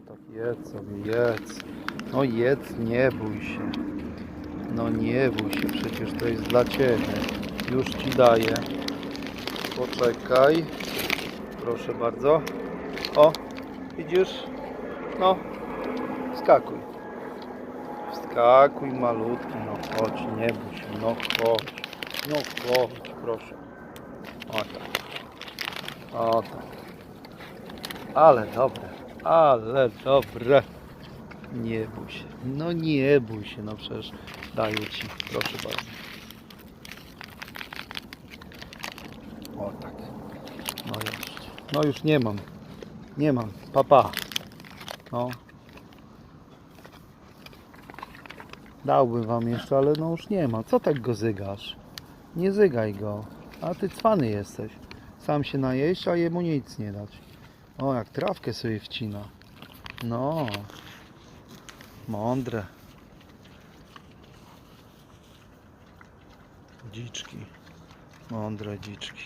No tak jedz sobie, jedz. No jedz, nie bój się. No nie bój się, przecież to jest dla Ciebie. Już Ci daję. Poczekaj. Proszę bardzo. O, widzisz? No, skakuj. Wskakuj malutki, no chodź, nie bój się, no chodź. No chodź, proszę. O tak. O tak. Ale dobre, ale dobre. Nie bój się. No nie bój się, no przecież daję ci. Proszę bardzo. O tak. No już. No już nie mam. Nie mam. Papa. No. Dałbym wam jeszcze, ale no już nie ma. Co tak go zygasz? Nie zygaj go. A ty cwany jesteś. Sam się najeść, a jemu nic nie dać. O, jak trawkę sobie wcina. No. Mądre. Dziczki. Mądre dziczki.